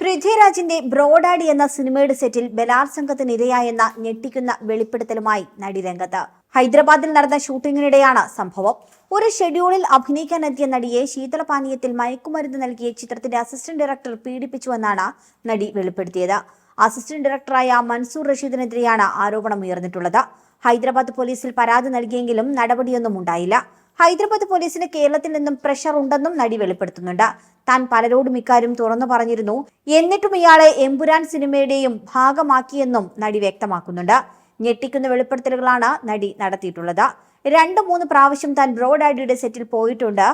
പൃഥ്വിരാജിന്റെ ബ്രോഡാഡി എന്ന സിനിമയുടെ സെറ്റിൽ ബലാത്സംഗത്തിനിരയായെന്ന ഞെട്ടിക്കുന്ന വെളിപ്പെടുത്തലുമായി നടി രംഗത്ത്. ഹൈദരാബാദിൽ നടന്ന ഷൂട്ടിങ്ങിനിടെയാണ് സംഭവം. ഒരു ഷെഡ്യൂളിൽ അഭിനയിക്കാനെത്തിയ നടിയെ ശീതളപാനീയത്തിൽ മയക്കുമരുന്ന് നൽകിയ ചിത്രത്തിന്റെ അസിസ്റ്റന്റ് ഡയറക്ടർ പീഡിപ്പിച്ചുവെന്നാണ് നടി വെളിപ്പെടുത്തിയത്. അസിസ്റ്റന്റ് ഡയറക്ടറായ മൻസൂർ റഷീദിനെതിരെയാണ് ആരോപണം ഉയർന്നിട്ടുള്ളത് ഹൈദരാബാദ് പോലീസിൽ പരാതി നൽകിയെങ്കിലും നടപടിയൊന്നും ഉണ്ടായില്ല. ഹൈദരാബാദ് പോലീസിന് കേരളത്തിൽ നിന്നും പ്രഷർ ഉണ്ടെന്നും നടി വെളിപ്പെടുത്തുന്നുണ്ട്. താൻ പലരോടും ഇക്കാര്യം തുറന്നു പറഞ്ഞിരുന്നു. എന്നിട്ടും ഇയാളെ എമ്പുരാൻ സിനിമയുടെയും ഭാഗമാക്കിയെന്നും നടി വ്യക്തമാക്കുന്നുണ്ട്. ഞെട്ടിക്കുന്ന വെളിപ്പെടുത്തലുകളാണ് നടി നടത്തിയിട്ടുള്ളത്. രണ്ട് മൂന്ന് പ്രാവശ്യം താൻ ബ്രോഡാഡിയുടെ സെറ്റിൽ പോയിട്ടുണ്ട്.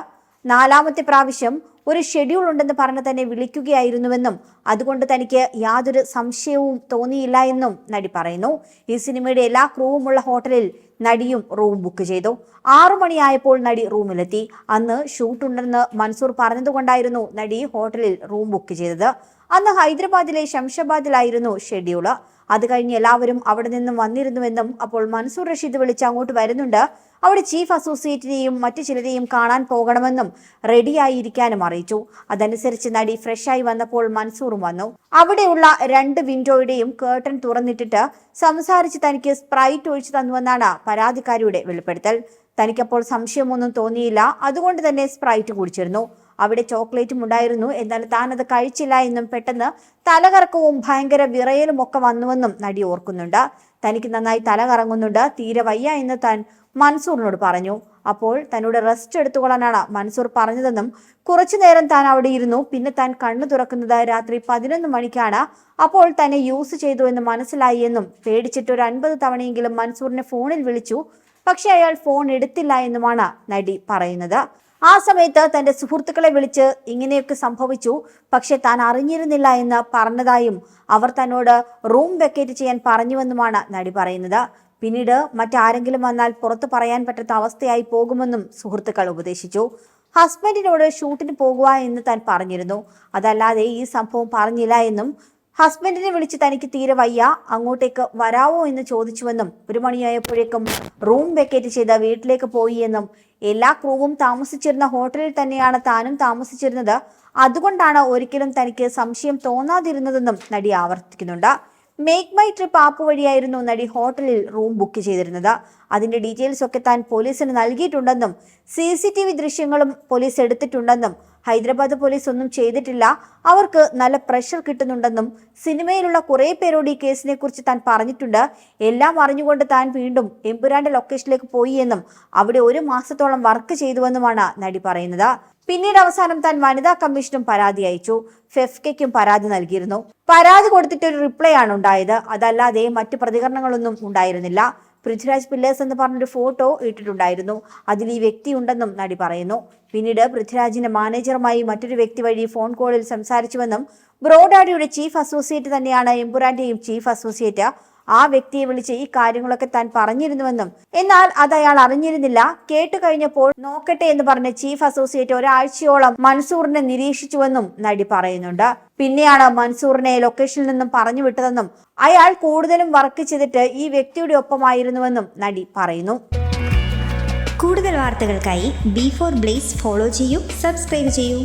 നാലാമത്തെ പ്രാവശ്യം ഒരു ഷെഡ്യൂൾ ഉണ്ടെന്ന് പറഞ്ഞ് തന്നെ വിളിക്കുകയായിരുന്നുവെന്നും അതുകൊണ്ട് തനിക്ക് യാതൊരു സംശയവും തോന്നിയില്ല എന്നും നടി പറയുന്നു. ഈ സിനിമയുടെ എല്ലാ ക്രൂവുമുള്ള ഹോട്ടലിൽ നടിയും റൂം ബുക്ക് ചെയ്തു. ആറു മണിയായപ്പോൾ നടി റൂമിലെത്തി. അന്ന് ഷൂട്ട് ഉണ്ടെന്ന് മൻസൂർ പറഞ്ഞതുകൊണ്ടായിരുന്നു നടി ഹോട്ടലിൽ റൂം ബുക്ക് ചെയ്തത്. അന്ന് ഹൈദരാബാദിലെ ശംഷാബാദിലായിരുന്നു ഷെഡ്യൂൾ അത് കഴിഞ്ഞ് എല്ലാവരും അവിടെ നിന്നും വന്നിരുന്നുവെന്നും അപ്പോൾ മൻസൂർ റഷീദ് വിളിച്ച് അങ്ങോട്ട് വരുന്നുണ്ട്. അവിടെ ചീഫ് അസോസിയേറ്റിനെയും മറ്റു ചിലരെയും കാണാൻ പോകണമെന്നും റെഡിയായിരിക്കാനും അറിയിച്ചു. അതനുസരിച്ച് നടി ഫ്രഷായി വന്നപ്പോൾ മൻസൂറും വന്നു. അവിടെയുള്ള രണ്ട് വിൻഡോയുടെയും കേർട്ടൻ തുറന്നിട്ടിട്ട് സംസാരിച്ച് തനിക്ക് സ്പ്രൈറ്റ് ഒഴിച്ചു തന്നുവെന്നാണ് പരാതിക്കാരിയുടെ വെളിപ്പെടുത്തൽ. തനിക്കപ്പോൾ സംശയമൊന്നും തോന്നിയില്ല. അതുകൊണ്ട് തന്നെ സ്പ്രൈറ്റ് കുടിച്ചിരുന്നു. അവിടെ ചോക്ലേറ്റും ഉണ്ടായിരുന്നു. എന്നാൽ താൻ അത് കഴിച്ചില്ല എന്നും പെട്ടെന്ന് തലകറക്കവും ഭയങ്കര വിറയലും ഒക്കെ വന്നുവെന്നും നടി ഓർക്കുന്നുണ്ട്. തനിക്ക് നന്നായി തല കറങ്ങുന്നുണ്ട് തീരെ വയ്യ എന്ന് താൻ മൻസൂറിനോട് പറഞ്ഞു. അപ്പോൾ തന്നോട് റെസ്റ്റ് എടുത്തുകൊള്ളാനാണ് മൻസൂർ പറഞ്ഞതെന്നും കുറച്ചു നേരം താൻ അവിടെ ഇരുന്നു. പിന്നെ താൻ കണ്ണു തുറക്കുന്നത് രാത്രി പതിനൊന്ന് മണിക്കാണ്. അപ്പോൾ തന്നെ യൂസ് ചെയ്തു എന്ന് മനസ്സിലായി എന്നും പേടിച്ചിട്ട് ഒരു അൻപത് തവണയെങ്കിലും മൻസൂറിനെ ഫോണിൽ വിളിച്ചു. പക്ഷെ അയാൾ ഫോൺ എടുത്തില്ല എന്നുമാണ് നടി പറയുന്നത്. ആ സമയത്ത് തന്റെ സുഹൃത്തുക്കളെ വിളിച്ച് ഇങ്ങനെയൊക്കെ സംഭവിച്ചു. പക്ഷെ താൻ അറിഞ്ഞിരുന്നില്ല എന്ന് പറഞ്ഞതായും അവർ തന്നോട് റൂം വെക്കേറ്റ് ചെയ്യാൻ പറഞ്ഞുവെന്നുമാണ് നടി പറയുന്നത്. പിന്നീട് മറ്റാരെങ്കിലും വന്നാൽ പുറത്തു പറയാൻ പറ്റാത്ത അവസ്ഥയായി പോകുമെന്നും സുഹൃത്തുക്കൾ ഉപദേശിച്ചു. ഹസ്ബൻഡിനോട് ഷൂട്ടിന് പോകുക എന്ന് താൻ പറഞ്ഞിരുന്നു. അതല്ലാതെ ഈ സംഭവം പറഞ്ഞില്ല എന്നും ഹസ്ബൻഡിനെ വിളിച്ച് തനിക്ക് തീരെ വയ്യ അങ്ങോട്ടേക്ക് വരാവോ എന്ന് ചോദിച്ചുവെന്നും ഒരു മണിയായപ്പോഴേക്കും റൂം വെക്കേറ്റ് ചെയ്ത് വീട്ടിലേക്ക് പോയി എന്നും എല്ലാ ക്രൂവും താമസിച്ചിരുന്ന ഹോട്ടലിൽ തന്നെയാണ് താനും താമസിച്ചിരുന്നത്. അതുകൊണ്ടാണ് ഒരിക്കലും തനിക്ക് സംശയം തോന്നാതിരുന്നതെന്നും നടി ആവർത്തിക്കുന്നുണ്ട്. മേക്ക് മൈ ട്രിപ്പ് ആപ്പ് വഴിയായിരുന്നു നടി ഹോട്ടലിൽ റൂം ബുക്ക് ചെയ്തിരുന്നത്. അതിന്റെ ഡീറ്റെയിൽസ് ഒക്കെ താൻ പോലീസിന് നൽകിയിട്ടുണ്ടെന്നും സി സി ടി വി ദൃശ്യങ്ങളും പോലീസ് എടുത്തിട്ടുണ്ടെന്നും ഹൈദരാബാദ് പോലീസ് ഒന്നും ചെയ്തിട്ടില്ല. അവർക്ക് നല്ല പ്രഷർ കിട്ടുന്നുണ്ടെന്നും സിനിമയിലുള്ള കുറേ പേരോട് ഈ കേസിനെ കുറിച്ച് താൻ പറഞ്ഞിട്ടുണ്ട്. എല്ലാം അറിഞ്ഞുകൊണ്ട് താൻ വീണ്ടും എമ്പുരാന്റെ ലൊക്കേഷനിലേക്ക് പോയി എന്നും അവിടെ ഒരു മാസത്തോളം വർക്ക് ചെയ്തുവെന്നുമാണ് നടി പറയുന്നത്. പിന്നീട് അവസാനം താൻ വനിതാ കമ്മീഷനും പരാതി അയച്ചു. ഫെഫ്കയ്ക്കും പരാതി നൽകിയിരുന്നു. പരാതി കൊടുത്തിട്ട് ഒരു റിപ്ലൈ ആണ് ഉണ്ടായത്. അതല്ലാതെ മറ്റു പ്രതികരണങ്ങളൊന്നും ഉണ്ടായിരുന്നില്ല. പൃഥ്വിരാജ് പില്ലേഴ്സ് എന്ന് പറഞ്ഞൊരു ഫോട്ടോ ഇട്ടിട്ടുണ്ടായിരുന്നു. അതിൽ ഈ വ്യക്തി ഉണ്ടെന്നും നടി പറയുന്നു. പിന്നീട് പൃഥ്വിരാജിന്റെ മാനേജറുമായി മറ്റൊരു വ്യക്തി വഴി ഫോൺ കോളിൽ സംസാരിച്ചുവെന്നും ബ്രോഡാഡിയുടെ ചീഫ് അസോസിയേറ്റ് തന്നെയാണ് എംപുരാന്റെയും ചീഫ് അസോസിയേറ്റ്. ആ വ്യക്തിയെ വിളിച്ച് ഈ കാര്യങ്ങളൊക്കെ താൻ പറഞ്ഞിരുന്നുവെന്നും. എന്നാൽ അത് അയാൾ അറിഞ്ഞിരുന്നില്ല. കേട്ടു കഴിഞ്ഞപ്പോൾ നോക്കട്ടെ എന്ന് പറഞ്ഞ ചീഫ് അസോസിയേറ്റ് ഒരാഴ്ചയോളം മൻസൂറിനെ നിരീക്ഷിച്ചുവെന്നും നടി പറയുന്നുണ്ട്. പിന്നെയാണ് മൻസൂറിനെ ലൊക്കേഷനിൽ നിന്നും പറഞ്ഞു വിട്ടതെന്നും അയാൾ കൂടുതലും വർക്ക് ചെയ്തിട്ട് ഈ വ്യക്തിയുടെ ഒപ്പമായിരുന്നുവെന്നും നടി പറയുന്നു. കൂടുതൽ വാർത്തകൾക്കായി ബി ഫോർ ബ്ലേസ് ഫോളോ ചെയ്യൂ സബ്സ്ക്രൈബ് ചെയ്യൂ.